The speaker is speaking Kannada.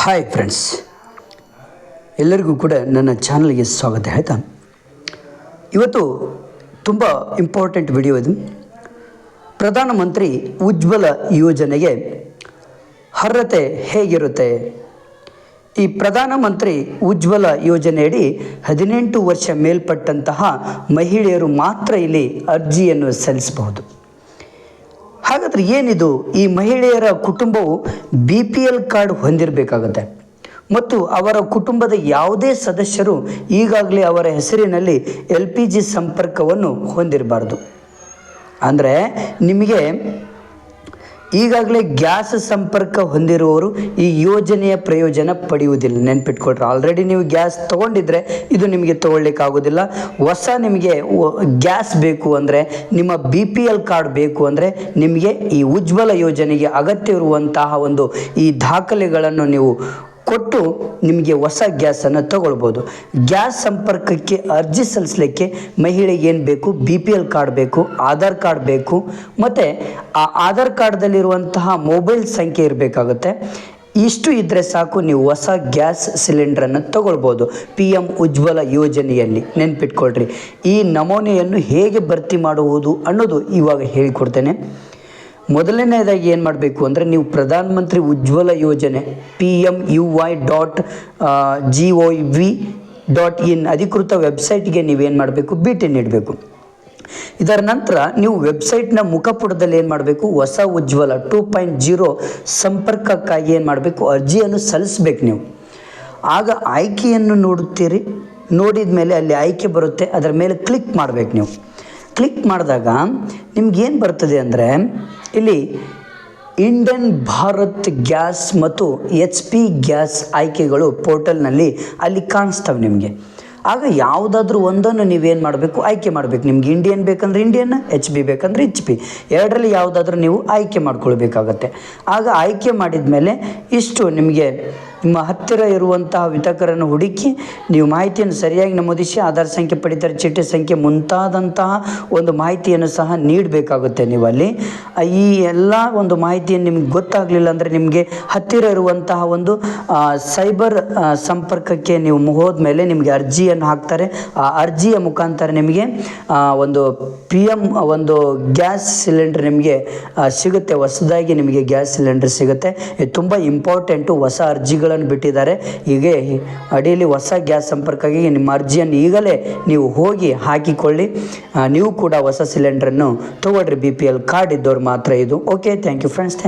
ಹಾಯ್ ಫ್ರೆಂಡ್ಸ್ ಎಲ್ಲರಿಗೂ ಕೂಡ ನನ್ನ ಚಾನಲ್ಗೆ ಸ್ವಾಗತ. ಆಯಿತಾ? ಇವತ್ತು ತುಂಬ ಇಂಪಾರ್ಟೆಂಟ್ ವಿಡಿಯೋ ಇದು. ಪ್ರಧಾನಮಂತ್ರಿ ಉಜ್ವಲ ಯೋಜನೆಗೆ ಅರ್ಹತೆ ಹೇಗಿರುತ್ತೆ? ಈ ಪ್ರಧಾನಮಂತ್ರಿ ಉಜ್ವಲ ಯೋಜನೆಯಡಿ ಹದಿನೆಂಟು ವರ್ಷ ಮೇಲ್ಪಟ್ಟಂತಹ ಮಹಿಳೆಯರು ಮಾತ್ರ ಇಲ್ಲಿ ಅರ್ಜಿಯನ್ನು ಸಲ್ಲಿಸಬಹುದು. ಹಾಗಾದ್ರೆ ಏನಿದು? ಈ ಮಹಿಳೆಯರ ಕುಟುಂಬವು ಬಿ ಪಿ ಎಲ್ ಕಾರ್ಡ್ ಹೊಂದಿರಬೇಕಾಗುತ್ತೆ. ಮತ್ತು ಅವರ ಕುಟುಂಬದ ಯಾವುದೇ ಸದಸ್ಯರು ಈಗಾಗಲೇ ಅವರ ಹೆಸರಿನಲ್ಲಿ ಎಲ್ ಪಿ ಜಿ ಸಂಪರ್ಕವನ್ನು ಹೊಂದಿರಬಾರ್ದು. ಅಂದರೆ ನಿಮಗೆ ಈಗಾಗಲೇ ಗ್ಯಾಸ್ ಸಂಪರ್ಕ ಹೊಂದಿರುವವರು ಈ ಯೋಜನೆಯ ಪ್ರಯೋಜನ ಪಡೆಯುವುದಿಲ್ಲ. ನೆನ್ಪಿಟ್ಕೊಳ್ರಿ. ಆಲ್ರೆಡಿ ನೀವು ಗ್ಯಾಸ್ ತೊಗೊಂಡಿದ್ರೆ ಇದು ನಿಮಗೆ ತೊಗೊಳ್ಲಿಕ್ಕಾಗೋದಿಲ್ಲ ಹೊಸ ನಿಮಗೆ ಗ್ಯಾಸ್ ಬೇಕು ಅಂದರೆ, ನಿಮ್ಮ ಬಿ ಪಿ ಎಲ್ ಕಾರ್ಡ್ ಬೇಕು ಅಂದರೆ, ನಿಮಗೆ ಈ ಉಜ್ವಲ ಯೋಜನೆಗೆ ಅಗತ್ಯವಿರುವಂತಹ ಒಂದು ಈ ದಾಖಲೆಗಳನ್ನು ನೀವು ಕೊಟ್ಟು ನಿಮಗೆ ಹೊಸ ಗ್ಯಾಸನ್ನು ತಗೊಳ್ಬೋದು. ಗ್ಯಾಸ್ ಸಂಪರ್ಕಕ್ಕೆ ಅರ್ಜಿ ಸಲ್ಲಿಸಲಿಕ್ಕೆ ಮಹಿಳೆಗೆ ಏನು ಬೇಕು? ಬಿ ಪಿ ಎಲ್ ಕಾರ್ಡ್ ಬೇಕು, ಆಧಾರ್ ಕಾರ್ಡ್ ಬೇಕು, ಮತ್ತು ಆ ಆಧಾರ್ ಕಾರ್ಡ್ದಲ್ಲಿರುವಂತಹ ಮೊಬೈಲ್ ಸಂಖ್ಯೆ ಇರಬೇಕಾಗುತ್ತೆ. ಇಷ್ಟು ಇದ್ದರೆ ಸಾಕು, ನೀವು ಹೊಸ ಗ್ಯಾಸ್ ಸಿಲಿಂಡ್ರನ್ನು ತಗೊಳ್ಬೋದು ಪಿ ಎಂ ಉಜ್ವಲ ಯೋಜನೆಯಲ್ಲಿ. ನೆನ್ಪಿಟ್ಕೊಳ್ರಿ. ಈ ನಮೂನೆಯನ್ನು ಹೇಗೆ ಭರ್ತಿ ಮಾಡುವುದು ಅನ್ನೋದು ಇವಾಗ ಹೇಳಿಕೊಡ್ತೇನೆ. ಮೊದಲನೇದಾಗಿ ಏನು ಮಾಡಬೇಕು ಅಂದರೆ ನೀವು Pradhan Mantri Ujjwala Yojana P M U Y dot G O V dot in ಅಧಿಕೃತ ವೆಬ್ಸೈಟ್ಗೆ ನೀವೇನು ಮಾಡಬೇಕು? ಭೇಟಿ ನೀಡಬೇಕು. ಇದರ ನಂತರ ನೀವು ವೆಬ್ಸೈಟ್ನ ಮುಖಪುಟದಲ್ಲಿ ಏನು ಮಾಡಬೇಕು? ಹೊಸ ಉಜ್ವಲ ಟೂ ಪಾಯಿಂಟ್ ಜೀರೋ ಸಂಪರ್ಕಕ್ಕಾಗಿ ಏನು ಮಾಡಬೇಕು? ಅರ್ಜಿಯನ್ನು ಸಲ್ಲಿಸ್ಬೇಕು ನೀವು. ಆಗ ಆಯ್ಕೆಯನ್ನು ನೋಡುತ್ತೀರಿ. ನೋಡಿದ ಮೇಲೆ ಅಲ್ಲಿ ಆಯ್ಕೆ ಬರುತ್ತೆ. ಅದರ ಮೇಲೆ ಕ್ಲಿಕ್ ಮಾಡಬೇಕು ನೀವು. ಕ್ಲಿಕ್ ಮಾಡಿದಾಗ ನಿಮ್ಗೇನು ಬರ್ತದೆ ಅಂದರೆ ಇಲ್ಲಿ ಇಂಡಿಯನ್ ಭಾರತ್ ಗ್ಯಾಸ್ ಮತ್ತು ಎಚ್ ಪಿ ಗ್ಯಾಸ್ ಆಯ್ಕೆಗಳು ಪೋರ್ಟಲ್ನಲ್ಲಿ ಅಲ್ಲಿ ಕಾಣಿಸ್ತವೆ ನಿಮಗೆ. ಆಗ ಯಾವುದಾದ್ರೂ ಒಂದನ್ನು ನೀವೇನು ಮಾಡಬೇಕು? ಆಯ್ಕೆ ಮಾಡಬೇಕು. ನಿಮ್ಗೆ ಇಂಡಿಯನ್ ಬೇಕಂದ್ರೆ ಇಂಡಿಯನ್ ಎಚ್ ಬಿ ಬೇಕಂದ್ರೆ ಎಚ್ ಪಿ ಎರಡರಲ್ಲಿ ಯಾವುದಾದ್ರೂ ನೀವು ಆಯ್ಕೆ ಮಾಡ್ಕೊಳ್ಬೇಕಾಗತ್ತೆ. ಆಗ ಆಯ್ಕೆ ಮಾಡಿದ ಮೇಲೆ ಇಷ್ಟು ನಿಮಗೆ ನಿಮ್ಮ ಹತ್ತಿರ ಇರುವಂತಹ ವಿತಕರನ್ನು ಹುಡುಕಿ ನೀವು ಮಾಹಿತಿಯನ್ನು ಸರಿಯಾಗಿ ನಮೂದಿಸಿ ಆಧಾರ್ ಸಂಖ್ಯೆ ಪಡಿತರ ಚೀಟಿ ಸಂಖ್ಯೆ ಮುಂತಾದಂತಹ ಒಂದು ಮಾಹಿತಿಯನ್ನು ಸಹ ನೀಡಬೇಕಾಗುತ್ತೆ ನೀವು ಅಲ್ಲಿ ಈ ಎಲ್ಲ ಒಂದು ಮಾಹಿತಿಯನ್ನು ನಿಮ್ಗೆ ಗೊತ್ತಾಗಲಿಲ್ಲ ಅಂದರೆ ನಿಮಗೆ ಹತ್ತಿರ ಇರುವಂತಹ ಒಂದು ಸೈಬರ್ ಸಂಪರ್ಕಕ್ಕೆ ನೀವು ಹೋದ್ಮೇಲೆ ನಿಮಗೆ ಅರ್ಜಿಯನ್ನು ಹಾಕ್ತಾರೆ. ಆ ಅರ್ಜಿಯ ಮುಖಾಂತರ ನಿಮಗೆ ಒಂದು ಪಿ ಎಂ ಒಂದು ಗ್ಯಾಸ್ ಸಿಲಿಂಡರ್ ನಿಮಗೆ ಸಿಗುತ್ತೆ. ಹೊಸದಾಗಿ ನಿಮಗೆ ಗ್ಯಾಸ್ ಸಿಲಿಂಡರ್ ಸಿಗುತ್ತೆ. ಇದು ತುಂಬ ಇಂಪಾರ್ಟೆಂಟು ಹೊಸ ಅರ್ಜಿಗಳನ್ನು ಬಿಟ್ಟಿದ್ದಾರೆ. ಹೀಗೆ ಅಡಿಯಲ್ಲಿ ಹೊಸ ಗ್ಯಾಸ್ ಸಂಪರ್ಕಕ್ಕೆ ನಿಮ್ಮ ಅರ್ಜಿಯನ್ನು ಈಗಲೇ ನೀವು ಹೋಗಿ ಹಾಕಿಕೊಳ್ಳಿ. ನೀವು ಕೂಡ ಹೊಸ ಸಿಲಿಂಡ್ರನ್ನು ತಗೊಳ್ರಿ. ಬಿ ಪಿ ಎಲ್ ಕಾರ್ಡ್ ಇದ್ದವ್ರು ಮಾತ್ರ ಇದು. Okay thank you friends